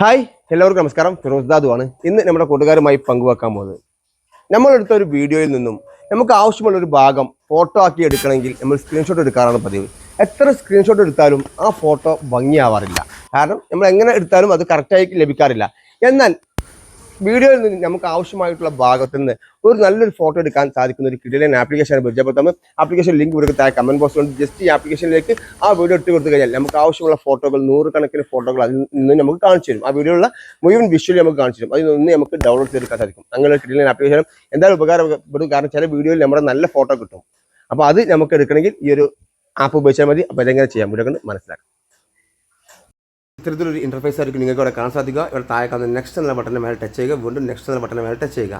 Hi എല്ലാവർക്കും നമസ്കാരം. ഫിറോസ് ആണ്. ഇന്ന് നമ്മുടെ കൂട്ടുകാരുമായി പങ്കുവെക്കാൻ പോകുന്നത്. നമ്മളെടുത്ത ഒരു വീഡിയോയിൽ നിന്നും നമുക്ക് ആവശ്യമുള്ള ഒരു ഭാഗം ഫോട്ടോ ആക്കി എടുക്കണമെങ്കിൽ നമ്മൾ സ്ക്രീൻഷോട്ട് എടുക്കാറാണ് പതിവ്. എത്ര സ്ക്രീൻഷോട്ട് എടുത്താലും ആ ഫോട്ടോ ഭംഗിയാവാറില്ല. കാരണം നമ്മൾ എങ്ങനെ എടുത്താലും അത് കറക്റ്റായി ലഭിക്കാറില്ല. എന്നാൽ വീഡിയോയിൽ നിന്ന് നമുക്ക് ആവശ്യമായിട്ടുള്ള ഭാഗത്ത് നിന്ന് ഒരു നല്ലൊരു ഫോട്ടോ എടുക്കാൻ സാധിക്കുന്ന ഒരു കിടിലൻ ആപ്ലിക്കേഷനാണ് പരിചയപ്പെടുത്തുന്നത് ആപ്ലിക്കേഷൻ ലിങ്ക് ഇവിടെ താഴെ കമന്റ് ബോക്സ് ഉണ്ട് ജസ്റ്റ് ഈ ആപ്ലിക്കേഷനിലേക്ക് ആ വീഡിയോ ഇട്ട് കൊടുത്തു കഴിഞ്ഞാൽ നമുക്ക് ആവശ്യമുള്ള ഫോട്ടോകൾ നൂറുകണക്കിന് ഫോട്ടോകൾ അതിൽ നിന്ന് നമുക്ക് കാണിച്ചു തരും. ആ വീഡിയോയുള്ള മുഴുവൻ വിഷ്വലി നമുക്ക് കാണിച്ചു തരും. അതിൽ നിന്ന് നമുക്ക് ഡൗൺലോഡ് ചെയ്തെടുക്കാൻ സാധിക്കും. അങ്ങനെ കിടിലൻ ആപ്ലിക്കേഷൻ എന്തായാലും ഉപകാരപ്പെടും. കാരണം ചില വീഡിയോയിൽ നമ്മുടെ നല്ല ഫോട്ടോ കിട്ടും. അപ്പോൾ അത് നമുക്ക് എടുക്കണമെങ്കിൽ ഈ ഒരു ആപ്പ് ഉപയോഗിച്ചാൽ മതി. അപ്പോൾ അതെങ്ങനെ ചെയ്യാൻ കണ്ട് മനസ്സിലാക്കാം. ഇത്തരത്തിലൊരു ഇന്റർഫേസ് ആയിരിക്കും നിങ്ങൾക്ക് ഇവിടെ കാണാൻ സാധിക്കുക. ഇവിടെ താഴെ കാണുന്ന നെക്സ്റ്റ് എന്ന ബട്ടന്റെ മേലെ ടച്ച് ചെയ്യുക. വീണ്ടും നെക്സ്റ്റ് എന്ന ബട്ടന്റെ മേലെ ടച്ച് ചെയ്യുക.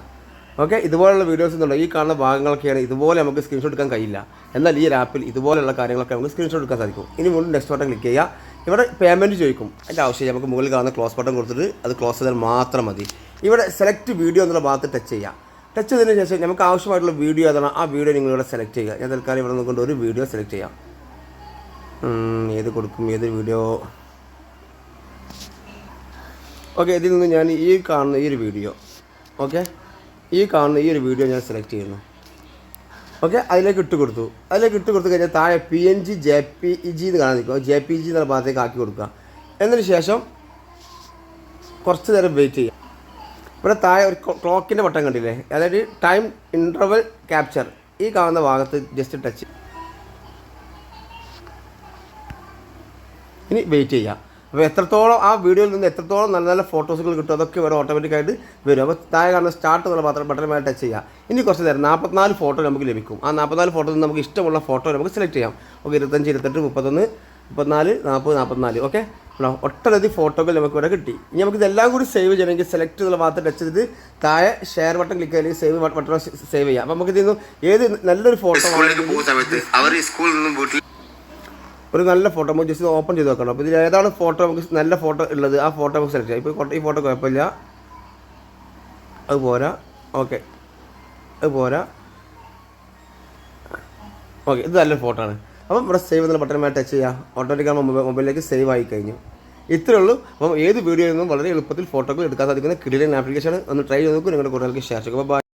ഓക്കെ ഇതുപോലുള്ള വീഡിയോസ് എന്നുള്ള ഈ കാണുന്ന ഭാഗങ്ങളൊക്കെയാണ് ഇതുപോലെ നമുക്ക് സ്ക്രീൻഷോട്ട് എടുക്കാൻ കഴിയില്ല. എന്നാൽ ഈ ആപ്പിൽ ഇതുപോലെയുള്ള കാര്യങ്ങളൊക്കെ നമുക്ക് സ്ക്രീൻഷോട്ട് എടുക്കാൻ സാധിക്കും. ഇനി വീണ്ടും നെക്സ്റ്റ് ബട്ടൺ ക്ലിക്ക് ചെയ്യുക. ഇവിടെ പേയ്മെന്റ് ചോദിക്കും. അതിന്റെ ആവശ്യം നമുക്ക് മുകളിൽ കാണുന്ന ക്ലോസ് ബട്ടൺ കൊടുത്തിട്ട് അത് ക്ലോസ് ചെയ്താൽ മാത്രം മതി. ഇവിടെ സെലക്ട് വീഡിയോ എന്നുള്ള ഭാഗത്ത് ടച്ച് ചെയ്യുക. ടച്ച് ചെയ്തതിന് ശേഷം നമുക്ക് ആവശ്യമായിട്ടുള്ള വീഡിയോ ഏതാണ്? ആ വീഡിയോ നിങ്ങൾ ഇവിടെ സെലക്ട് ചെയ്യുക. ഞാൻ തൽക്കാലം ഇവിടെ നിന്നുകൊണ്ട് ഒരു വീഡിയോ സെലക്ട് ചെയ്യാം. ഏത് കൊടുക്കും? ഏത് വീഡിയോ ഓക്കെ ഇതിൽ നിന്ന് ഞാൻ ഈ കാണുന്ന ഈ ഒരു വീഡിയോ ഓക്കെ ഈ കാണുന്ന ഈ ഒരു വീഡിയോ ഞാൻ സെലക്ട് ചെയ്യുന്നു. ഓക്കെ അതിലേക്ക് ഇട്ട് കൊടുത്തു. അതിലേക്ക് ഇട്ട് കൊടുത്തു കഴിഞ്ഞാൽ താഴെ P N G J P G എന്ന് കാണാൻ നിൽക്കുക ജെ പി ജി എന്നുള്ള ഭാഗത്തേക്ക് ആക്കി കൊടുക്കുക. എന്നതിന് ശേഷം കുറച്ച് നേരം വെയിറ്റ് ചെയ്യുക. ഇവിടെ താഴെ ഒരു ക്ലോക്കിന്റെ ബട്ടൺ കണ്ടില്ലേ? അതായത് ടൈം ഇന്റർവൽ ക്യാപ്ചർ ഈ കാണുന്ന ഭാഗത്ത് ജസ്റ്റ് ടച്ച് ഇനി വെയിറ്റ് ചെയ്യുക. അപ്പോൾ എത്രത്തോളം ആ വീഡിയോയിൽ നിന്ന് എത്രത്തോളം നല്ല നല്ല ഫോട്ടോസുകൾ കിട്ടും അതൊക്കെ വരും ഓട്ടോമാറ്റിക്കായിട്ട് വരും. അപ്പോൾ താഴെ കാണുന്ന സ്റ്റാർട്ട് എന്നുള്ള മാത്രം ബട്ടൺ മേലെ ടച്ച് ചെയ്യുക ഇനി കുറച്ച് നേരം നാൽപ്പത്തിനാല് ഫോട്ടോ നമുക്ക് ലഭിക്കും. ആ നാൽപ്പത്തിനാല് ഫോട്ടോ നിന്ന് നമുക്ക് ഇഷ്ടമുള്ള ഫോട്ടോ നമുക്ക് സെലക്ട് ചെയ്യാം. ഓക്കെ ഇരുപത്തഞ്ച് ഇരുപത്തെട്ട് മുപ്പത്തൊന്ന് മുപ്പത്തിനാല് നാൽപ്പത് നാൽപ്പത്തിനാല്. ഓക്കെ? ഒട്ടനവധി ഫോട്ടോകൾ നമുക്ക് ഇവിടെ കിട്ടി. ഇനി നമുക്ക് ഇതെല്ലാം കൂടി സേവ് ചെയ്യണമെങ്കിൽ സെലക്ട് ചെയ്തുള്ള ഭാഗത്ത് ടച്ച് ചെയ്ത് താഴെ ഷെയർ ബട്ടൺ ക്ലിക്ക് അല്ലെങ്കിൽ സേവ് ബട്ടൺ സേവ് ചെയ്യാം. അപ്പോൾ നമുക്ക് ഇതിൽ നിന്ന് ഏത് നല്ലൊരു ഫോട്ടോ അവർ സ്കൂളിൽ നിന്നും വീട്ടിൽ ഒരു നല്ല ഫോട്ടോ നമുക്ക് ജസ്റ്റ് ഓപ്പൺ ചെയ്ത് വെക്കണം. അപ്പോൾ ഇതിൽ ഏതാണ് ഫോട്ടോ നമുക്ക് നല്ല ഫോട്ടോ ഉള്ളത് ആ ഫോട്ടോ നമുക്ക് സെലക്ട് ചെയ്യാം. ഇപ്പോൾ ഈ ഫോട്ടോ കുഴപ്പമില്ല. അത് പോരാ. ഓക്കെ അത് പോരാ. ഓക്കെ ഇത് നല്ലൊരു ഫോട്ടോ ആണ്. അപ്പം ഇവിടെ സേവ് എന്നുള്ള ബട്ടൺ മേലെ ടച്ച് ചെയ്യുക ഓട്ടോമാറ്റിക്കാണ് മൊബൈലിലേക്ക് സേവ് ആയി കഴിഞ്ഞു. ഇത്രയേ ഉള്ളൂ. അപ്പം ഏത് വീഡിയോ നിന്നും വളരെ എളുപ്പത്തിൽ ഫോട്ടോകൾ എടുക്കാൻ സാധിക്കുന്ന കിടിലൻ ആപ്ലിക്കേഷൻ ഒന്ന് ട്രൈ ചെയ്ത് നോക്കും. നിങ്ങളുടെ കൂടുതലേക്ക് ഷെയർ ചെയ്യുക ബൈ